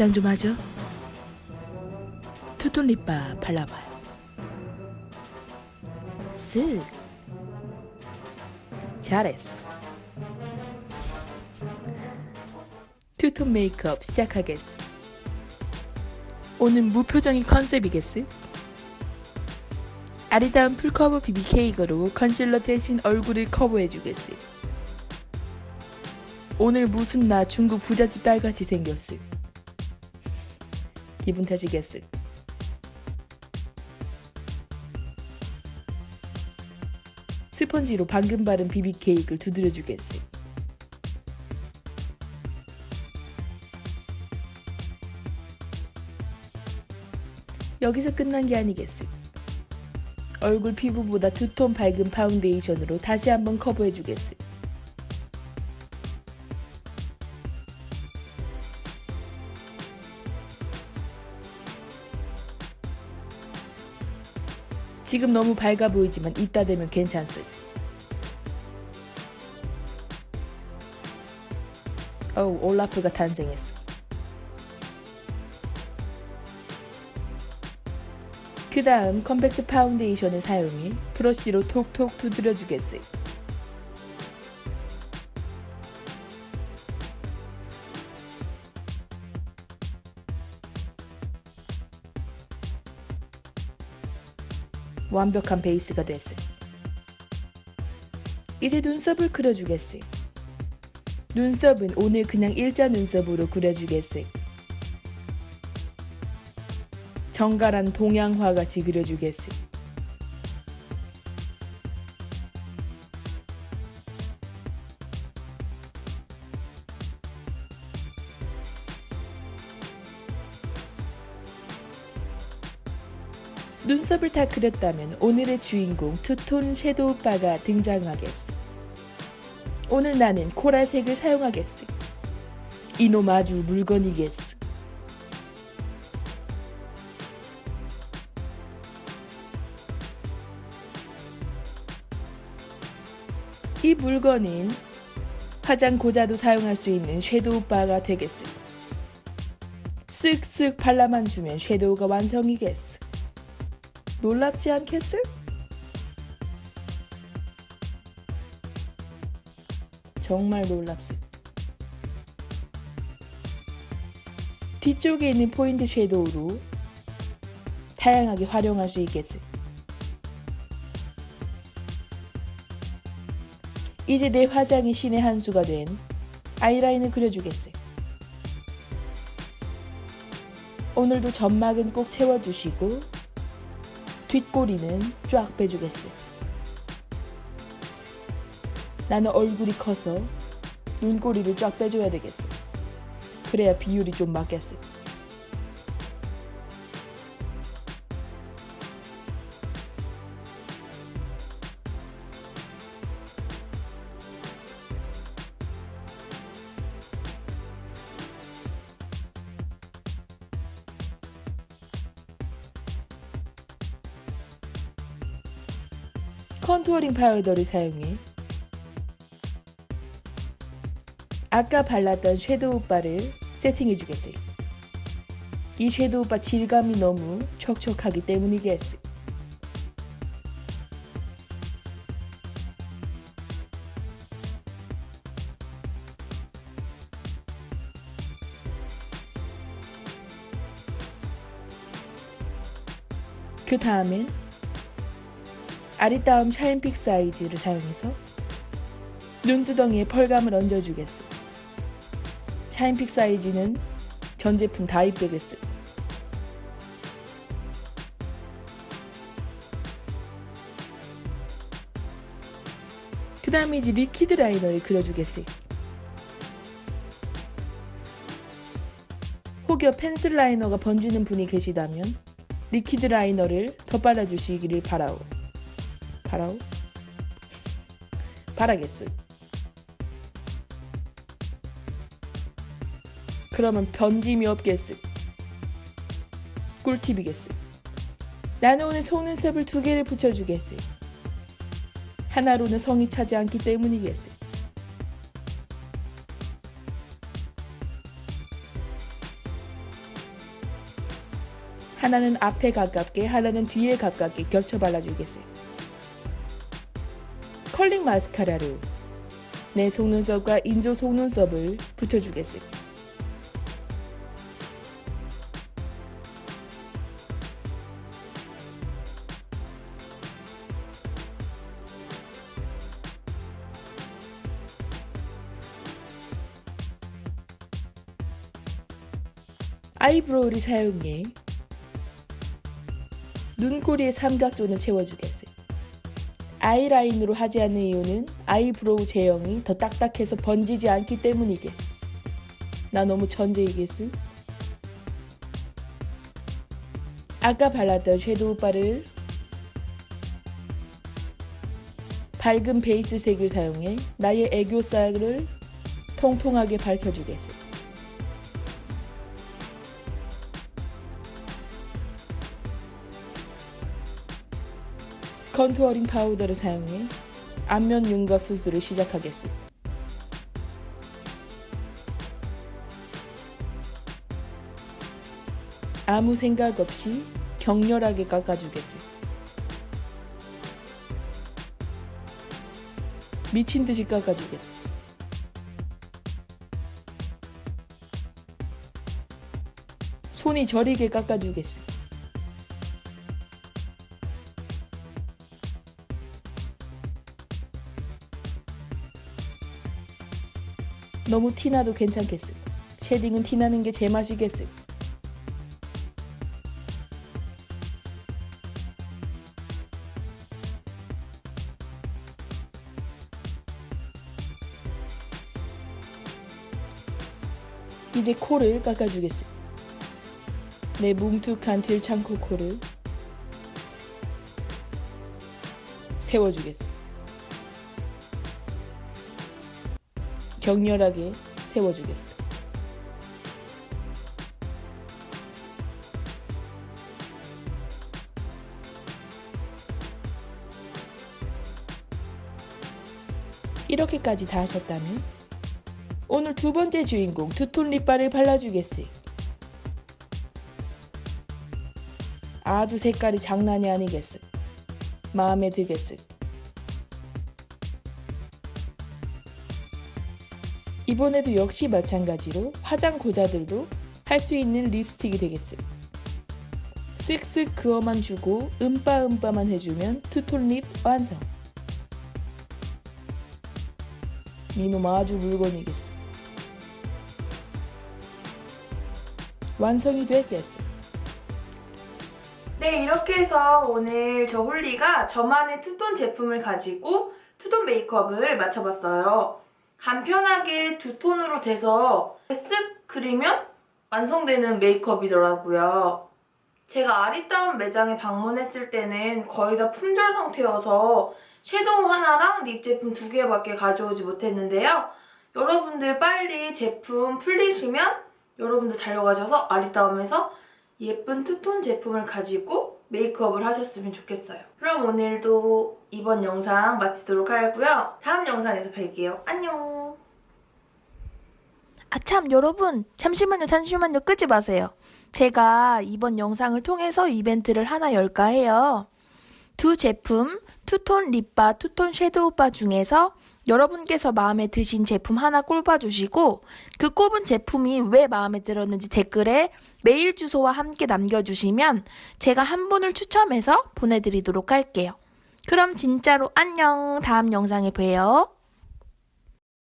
화장 좀 하죠. 투톤 립밤 발라봐요. 쓱. 잘했어. 투톤 메이크업 시작하겠어. 오늘 무표정인 컨셉이겠어? 아리따운 풀커버 비비 케이크로 컨실러 대신 얼굴을 커버해주겠어. 오늘 무슨 나 중국 부잣집 딸같이 생겼어. 기분 탓이겠어. 스펀지로 방금 바른 비비 케이크를 두드려 주겠어. 여기서 끝난 게 아니겠어. 얼굴 피부보다 두 톤 밝은 파운데이션으로 다시 한번 커버해 주겠어. 지금 너무 밝아 보이지만 이따 되면 괜찮습. 어우, 올라프가 탄생했어. 그 다음 컴팩트 파운데이션을 사용해 브러쉬로 톡톡 두드려주겠어. 완벽한 베이스가 됐어. 이제 눈썹을 그려주겠어. 눈썹은 오늘 그냥 일자 눈썹으로 그려주겠어. 정갈한 동양화 같이 그려주겠어. 눈썹을 다 그렸다면 오늘의 주인공 투톤 섀도우 바가 등장하겠어. 오늘 나는 코랄색을 사용하겠어. 이놈 아주 물건이겠어. 이 물건은 화장 고자도 사용할 수 있는 섀도우 바가 되겠어. 쓱쓱 발라만 주면 섀도우가 완성이겠어. 놀랍지 않겠어? 정말 놀랍스. 뒤쪽에 있는 포인트 섀도우로 다양하게 활용할 수 있겠어. 이제 내 화장이 신의 한 수가 된 아이라인을 그려주겠어. 오늘도 점막은 꼭 채워주시고 뒷꼬리는 쫙 빼주겠어. 나는 얼굴이 커서 눈꼬리를 쫙 빼줘야 되겠어. 그래야 비율이 좀 맞겠어. 컨투어링 파우더를 사용해 아까 발랐던 섀도우 바를 세팅해 주겠지. 이 섀도우 바 질감이 너무 촉촉하기 때문이겠지. 그 다음엔 아리따움 샤인픽 사이즈를 사용해서 눈두덩이에 펄감을 얹어주겠어. 샤인픽 사이즈는 전 제품 다 입되겠어. 그 다음에 이제 리퀴드 라이너를 그려주겠어. 혹여 펜슬 라이너가 번지는 분이 계시다면 리퀴드 라이너를 더 발라주시기를 바라오. 바라오? 바라겠어. 그러면 변짐이 없겠어. 꿀팁이겠어. 나는 오늘 속눈썹을 두 개를 붙여주겠어. 하나로는 성이 차지 않기 때문이겠어. 하나는 앞에 가깝게 하나는 뒤에 가깝게 겹쳐 발라주겠어요. 컬링 마스카라로 내 속눈썹과 인조 속눈썹을 붙여주겠어요. 아이브로우를 사용해 눈꼬리의 삼각존을 채워주겠어요. 아이라인으로 하지 않는 이유는 아이브로우 제형이 더 딱딱해서 번지지 않기 때문이겠어. 나 너무 천재이겠어? 아까 발랐던 섀도우 바를 밝은 베이스 색을 사용해 나의 애교살을 통통하게 밝혀주겠어. 컨투어링 파우더를 사용해 안면 윤곽 수술을 시작하겠습니다. 아무 생각 없이 격렬하게 깎아주겠어요. 미친 듯이 깎아주겠어요. 손이 저리게 깎아주겠어요. 너무 티나도 괜찮겠어요. 쉐딩은 티나는 게 제 맛이겠어요. 이제 코를 깎아주겠어요. 내 뭉툭한 들창코 코를 세워주겠어 격렬하게 세워주겠어. 이렇게까지 다 하셨다면 오늘 두 번째 주인공 두톤 립바를 발라주겠어요. 아주 색깔이 장난이 아니겠어. 마음에 들겠어. 이번에도 역시 마찬가지로 화장 고자들도 할 수 있는 립스틱이 되겠어요. 쓱쓱 그어만 주고 음빠음빠만 해주면 투톤 립 완성. 이놈 아주 물건이겠어. 완성이 됐겠어. 네, 이렇게 해서 오늘 저 홀리가 저만의 투톤 제품을 가지고 투톤 메이크업을 맞춰봤어요. 간편하게 두 톤으로 돼서 쓱 그리면 완성되는 메이크업이더라고요. 제가 아리따운 매장에 방문했을 때는 거의 다 품절 상태여서 섀도우 하나랑 립 제품 두 개밖에 가져오지 못했는데요. 여러분들 빨리 제품 풀리시면 여러분들 달려가셔서 아리따움에서 예쁜 투톤 제품을 가지고 메이크업을 하셨으면 좋겠어요. 그럼 오늘도 이번 영상 마치도록 하고요. 다음 영상에서 뵐게요. 안녕! 아참 여러분 잠시만요 잠시만요 끄지 마세요. 제가 이번 영상을 통해서 이벤트를 하나 열까 해요. 두 제품 투톤 립바 투톤 섀도우바 중에서 여러분께서 마음에 드신 제품 하나 꼽아주시고 그 꼽은 제품이 왜 마음에 들었는지 댓글에 메일 주소와 함께 남겨주시면 제가 한 분을 추첨해서 보내드리도록 할게요. 그럼 진짜로 안녕 다음 영상에 봬요.